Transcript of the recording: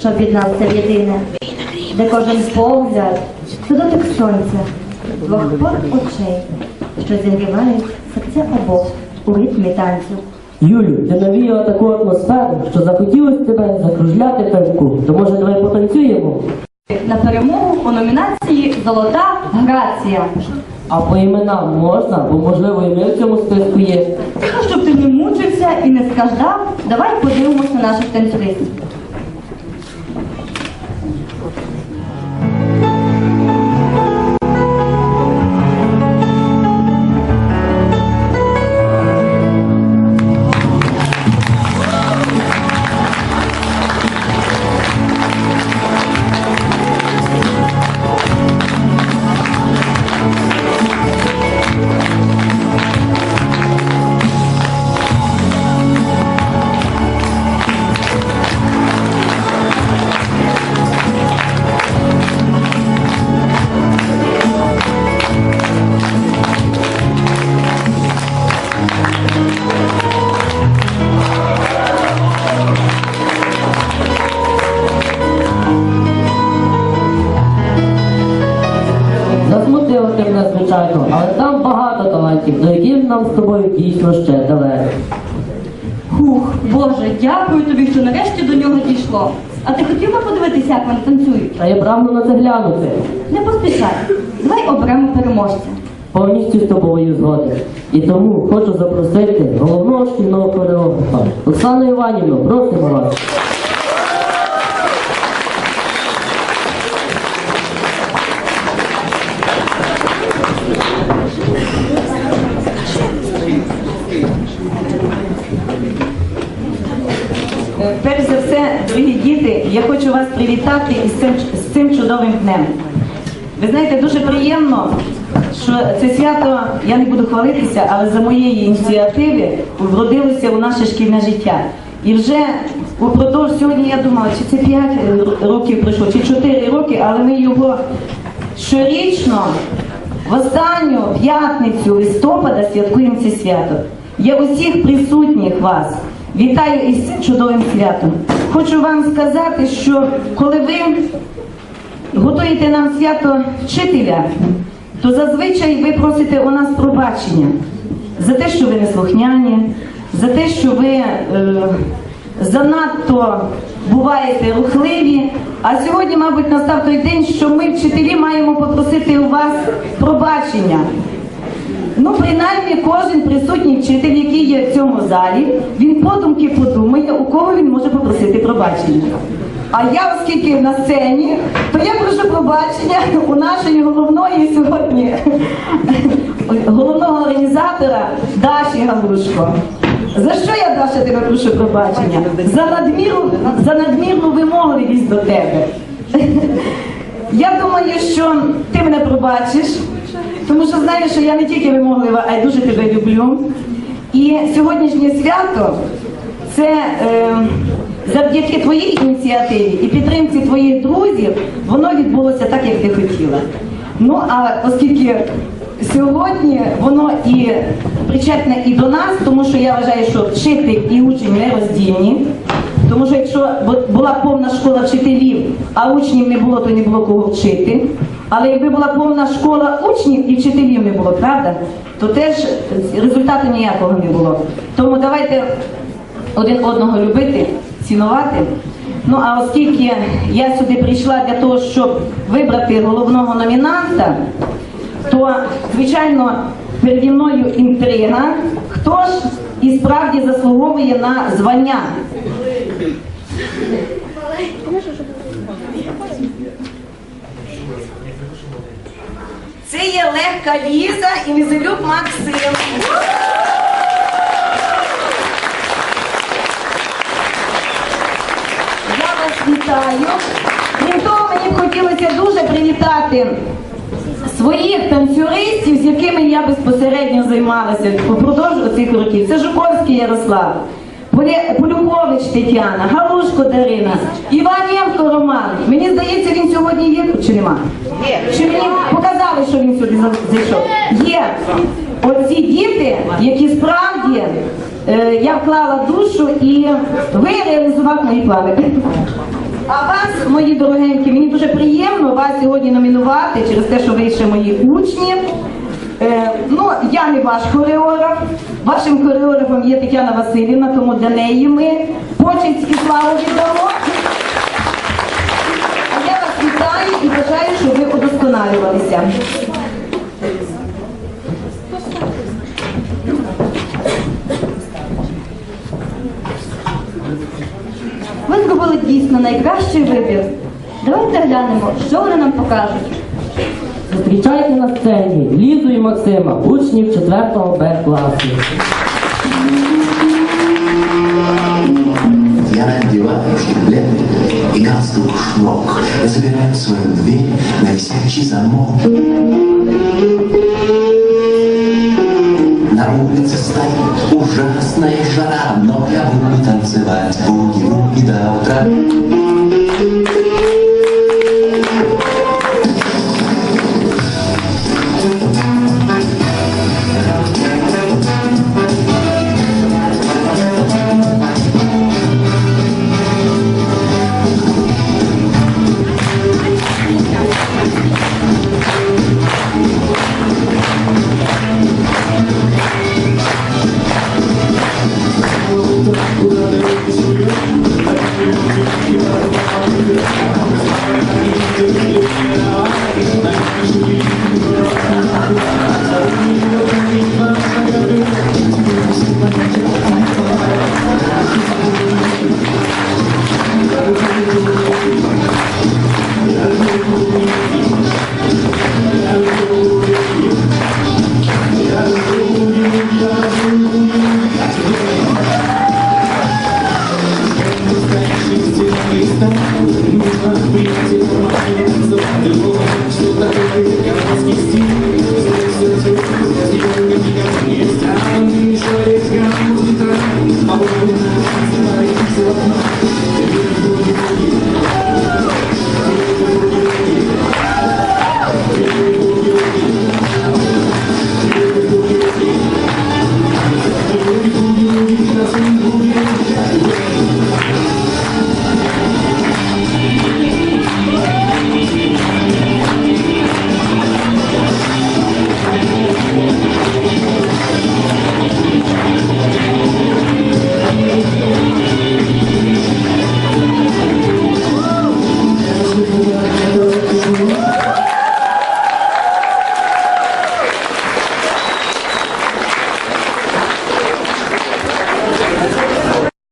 що об'єднався в єдине, де кожен погляд це дотик сонця, двох пор очей, що зігрівають серця обох у ритмі танцю. Юлю, ти навіяла таку атмосферу, що захотілося тебе закружляти певку. То може давай потанцюємо? На перемогу у номінації Золота грація. А по іменам можна, бо можливо і ми в цьому списку є. Ну, Щоб ти не мучився і не скаждав, давай подивимося на наших танцюристів. Багато до яких нам з тобою дійсно ще далеко. Хух, Боже, дякую тобі, що нарешті до нього дійшло. А ти хотів би подивитися, як вони танцюють? А я прагну на це глянути. Не поспішай. Давай оберемо переможця. Повністю з тобою згоден. І тому хочу запросити головного шкільного хореографа Оксану Іванівну, просимо вас. Е, Перш за все, дорогі діти, я хочу вас привітати із цим, з цим чудовим днем. Ви знаєте, дуже приємно, що це свято, я не буду хвалитися, але за моєї ініціативи вродилося у наше шкільне життя. І вже упродовж сьогодні я думала, чи це 5 років пройшло, чи 4 роки, але ми його щорічно в останню п'ятницю листопада святкуємо це свято. Я усіх присутніх вас вітаю із цим чудовим святом. Хочу вам сказати, що коли ви готуєте нам свято вчителя, то зазвичай ви просите у нас пробачення за те, що ви не слухняні, за те, що ви е, занадто буваєте рухливі. А сьогодні, мабуть, настав той день, що ми, вчителі, маємо попросити у вас пробачення. Ну, принаймні, кожен присутній вчитель, який є в цьому залі, він подумки подумає, у кого він може попросити пробачення. А я, оскільки на сцені, то я прошу пробачення у нашої головної сьогодні головного організатора Даші Галушко. За що я, Даша, тебе прошу пробачення? За надмірну, за надмірну вимогливість до тебе. Я думаю, що ти мене пробачиш, тому що знаєш, що я не тільки вимоглива, а й дуже тебе люблю. І сьогоднішнє свято це е, завдяки твоїй ініціативі і підтримці твоїх друзів, воно відбулося так, як ти хотіла. Ну а оскільки сьогодні воно і причетне і до нас, тому що я вважаю, що вчитель і учень не роздільні. Тому що якщо була повна школа вчителів, а учнів не було, то не було кого вчити. Але якби була повна школа учнів і вчителів не було, правда, то теж результату ніякого не було. Тому давайте один одного любити, цінувати. Ну а оскільки я сюди прийшла для того, щоб вибрати головного номінанта, то звичайно переді мною інтрига, хто ж і справді заслуговує на звання. Це є легка Ліза і Мізелюк Максим. Я вас вітаю. Крім того, мені б хотілося дуже привітати своїх танцюристів, з якими я безпосередньо займалася впродовж цих років. Це Жуковський Ярослав, Полюхович Тетяна, Галушко Дарина, Іваненко Роман. Мені здається, він сьогодні є чи нема? Є. Чи мені показали, що він сюди зайшов? Є. оці діти, які справді е, я вклала душу і ви реалізували мої плани. А вас, мої дорогенькі, мені дуже приємно вас сьогодні номінувати через те, що ви ще мої учні. Е, ну, я не ваш хореограф. Вашим хореографом є Тетяна Васильівна, тому для неї ми почесть і славу віддамо. А я вас вітаю і бажаю, щоб ви удосконалювалися. Ви зробили дійсно найкращий вибір. Давайте глянемо, що вони нам покажуть. Зустрічайте на сцені Лізу і Максима, учнів 4-го Б класу. Я надеваю шлем и галстук шнок. Я забираю свою дверь на висячий замок. rano, ja lubi tańczywać, bugi, lubi do jutra.